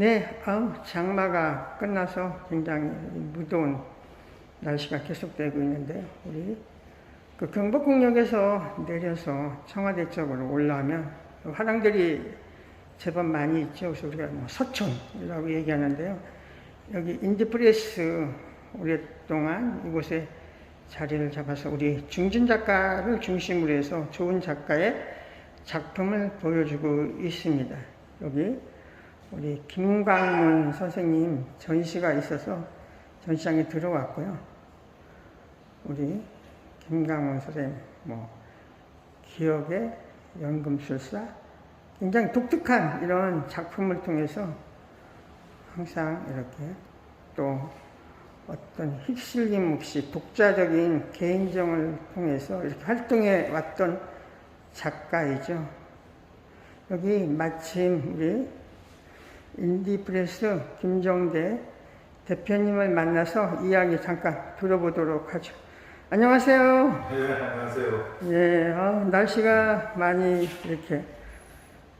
네, 아우, 장마가 끝나서 굉장히 무더운 날씨가 계속되고 있는데, 우리 그 경복궁역에서 내려서 청와대 쪽으로 올라오면 화랑들이 제법 많이 있죠. 그래서 우리가 뭐 서촌이라고 얘기하는데요. 여기 인디프레스 오랫동안 이곳에 자리를 잡아서 우리 중진 작가를 중심으로 해서 좋은 작가의 작품을 보여주고 있습니다. 여기 우리 김광문 선생님 전시가 있어서 전시장에 들어왔고요. 우리 김광문 선생님 뭐 기억의 연금술사 굉장히 독특한 이런 작품을 통해서 항상 이렇게 또 어떤 휩쓸림 없이 독자적인 개인정을 통해서 이렇게 활동해 왔던 작가이죠. 여기 마침 우리 인디프레스 김정대 대표님을 만나서 이야기 잠깐 들어보도록 하죠. 안녕하세요. 네, 안녕하세요. 예, 아, 날씨가 많이 이렇게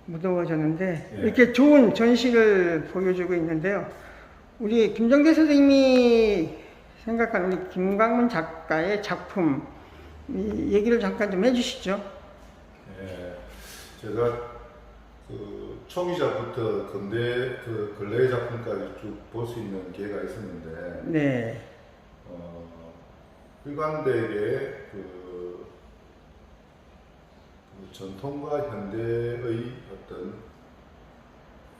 무더워졌는데 예. 이렇게 좋은 전시를 보여주고 있는데요. 우리 김정대 선생님이 생각하는 우리 김광문 작가의 작품 이 얘기를 잠깐 좀 해주시죠. 예, 제가 그 초기작부터 근대 그 근래 작품까지 쭉 볼 수 있는 기회가 있었는데 네, 어, 일관되게 그, 그 전통과 현대의 어떤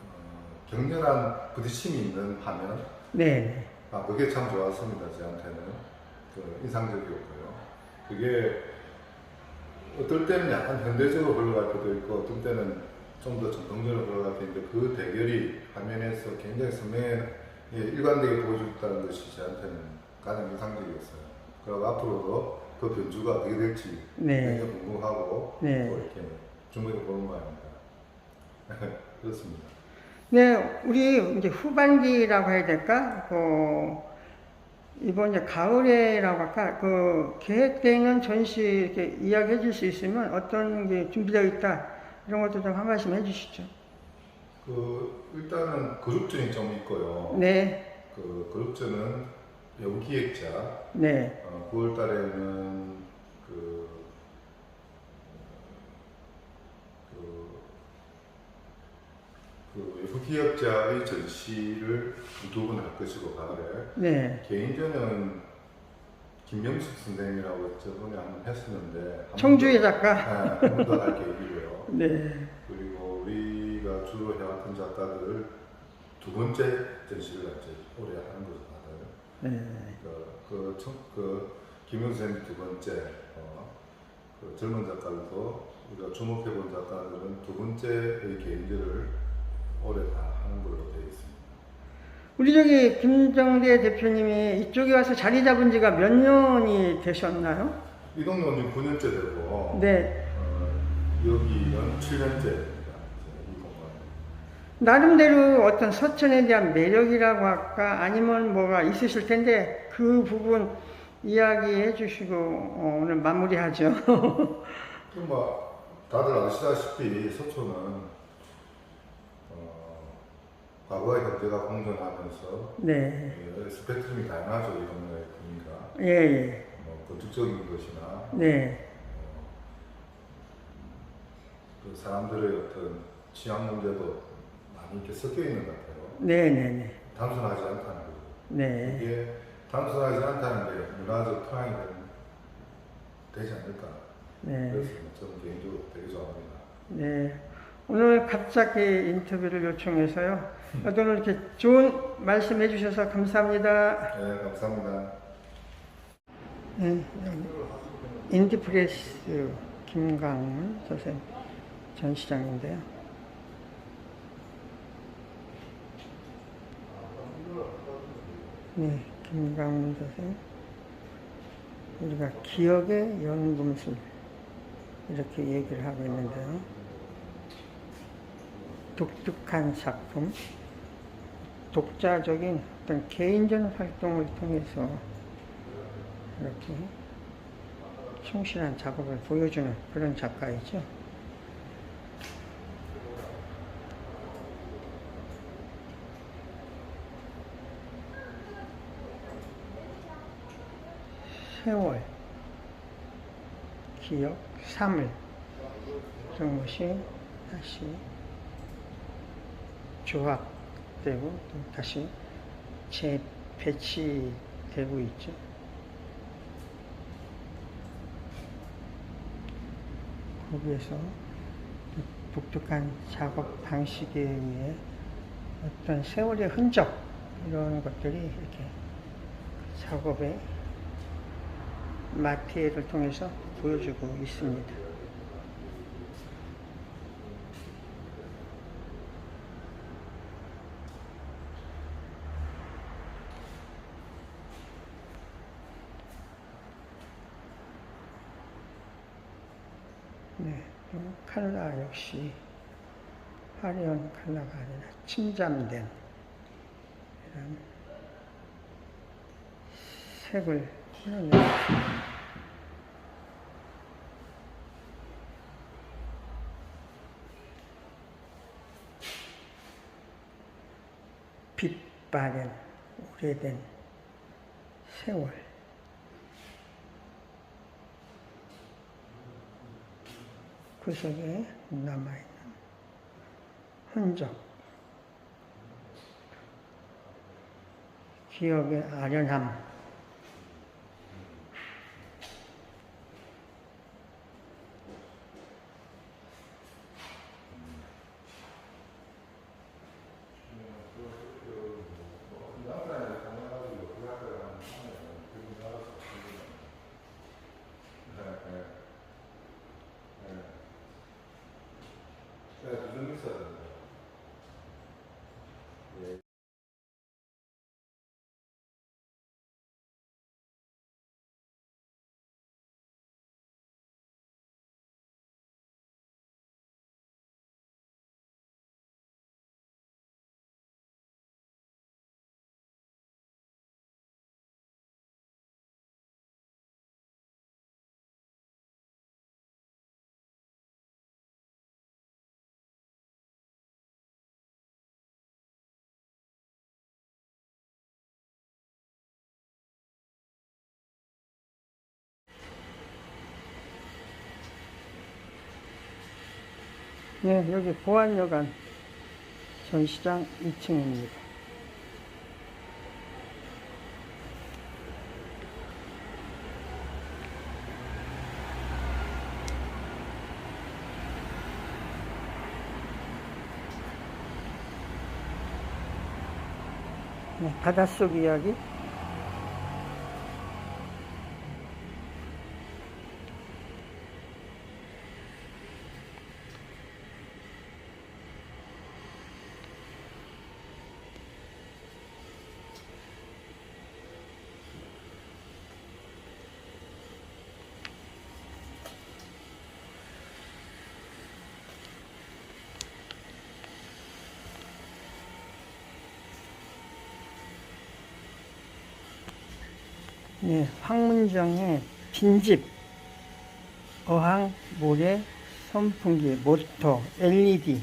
어, 격렬한 부딪힘이 있는 화면 네, 아, 그게 참 좋았습니다. 저한테는. 그 인상적이었고요. 그게 어떨 때는 약간 현대적으로 흘러갈 때도 있고, 어떤 때는 좀 더 전통적으로 때도 있는데, 그 대결이 화면에서 굉장히 선명하게 일관되게 보여줬다는 것이 저한테는 가장 인상적이었어요. 그리고 앞으로도 그 변주가 어떻게 될지 네. 굉장히 궁금하고, 네. 또 이렇게 주목해 보는 모양입니다. 그렇습니다. 네, 우리 이제 후반기라고 해야 될까? 그 이번 이제 가을에라고 할까? 그 계획되어 있는 전시 이렇게 이야기해 줄 수 있으면 어떤 게 준비되어 있다 이런 것도 좀 한 말씀 해주시죠. 그, 일단은 그룹전이 좀 있고요. 네, 그 그룹전은 외부 기획자 네, 어, 9월 달에는 그, 그, 그 외부 기획자의 전시를 두번할 것이고 가을에 네. 개인전은 김명숙 선생님이라고 저번에 한번 했었는데 청주의 작가. 한번 더할 계획이고요. 네, 그리고 우리가 주로 해왔던 작가들을 두 번째 전시를 이제 올해 하는 거죠, 다들. 네, 그, 그, 청, 그 김영 선생님 두 번째, 어, 그 젊은 작가들도 우리가 주목해본 작가들은 두 번째의 개인들을 올해 다 하는 걸로 되어 있습니다. 우리 저기 김정대 대표님이 이쪽에 와서 자리 잡은 지가 몇 년이 되셨나요? 이 동네는 9년째 되고, 네, 어, 여기는 7년째입니다. 이 공간. 나름대로 어떤 서천에 대한 매력이라고 할까 아니면 뭐가 있으실 텐데 그 부분 이야기해 주시고 어, 오늘 마무리하죠. 그 뭐, 다들 아시다시피 서초는, 어, 과거와 현재가 공존하면서 네, 예, 스펙트럼이 다양하죠, 이 동네의 분위기가. 예, 예, 뭐 건축적인 것이나 네, 그 사람들의 어떤 취향 문제도 많이 이렇게 섞여 있는 것 같아요. 네, 네, 네, 단순하지 않다는 거죠. 네, 이게 단순하지 않다는 게 문화적 토양이 되- 되지 않을까. 네, 그래서 저는 개인적으로 되게 좋아합니다. 네. 오늘 갑자기 인터뷰를 요청해서요. 오늘 이렇게 좋은 말씀 해 주셔서 감사합니다. 네, 감사합니다. 네, 인디프레스 김강문 선생 전 시장인데요. 네, 김강문 선생. 우리가 기억의 연금술 이렇게 얘기를 하고 있는데요. 독특한 작품, 독자적인 어떤 개인적인 활동을 통해서 이렇게 충실한 작업을 보여주는 그런 작가이죠. 세월, 기억, 사물 이런 것이 다시 조합 되고 또 다시 재배치되고 있죠. 거기에서 독특한 작업 방식에 의해 어떤 세월의 흔적 이런 것들이 이렇게 작업의 마티에를 통해서 보여주고 있습니다. 칼라 역시 화려한 칼라가 아니라 침잠된 이런 색을 풀어내었습니다. 빛 바랜 오래된 세월 그 속에 남아있는 흔적. 기억의 아련함 네, 여기 보안여관 전시장 2층입니다. 네, 바닷속 이야기 네, 황문정의 빈집, 어항, 모래, 선풍기, 모터, LED.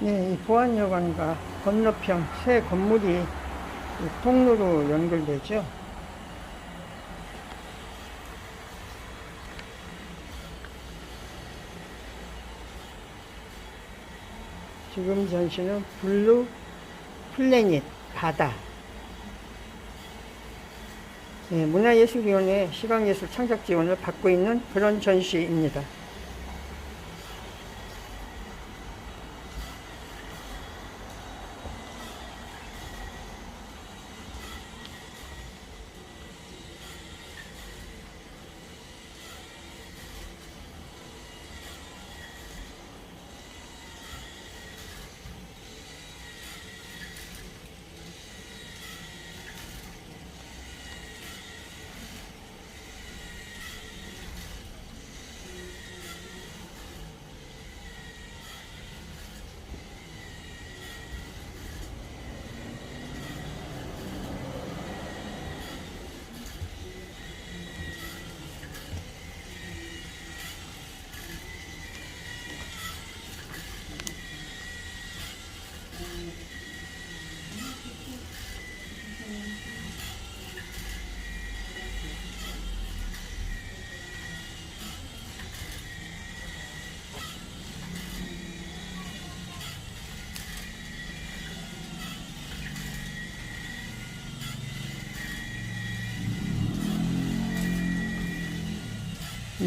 네, 이 보안여관과 건너편 새 건물이 이 통로로 연결되죠. 지금 전시는 블루 플래닛 바다. 네, 문화예술위원회 시각예술 창작 지원을 받고 있는 그런 전시입니다.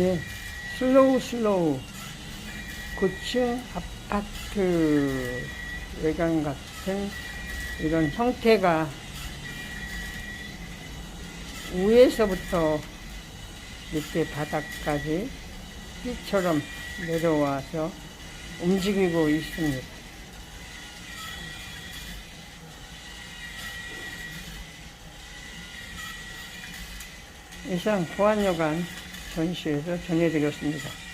네, 슬로우 슬로우 고층 아파트 외관 같은 이런 형태가 위에서부터 밑에 바닥까지 띠처럼 내려와서 움직이고 있습니다. 이상 보안여관 전시에서 전해드렸습니다.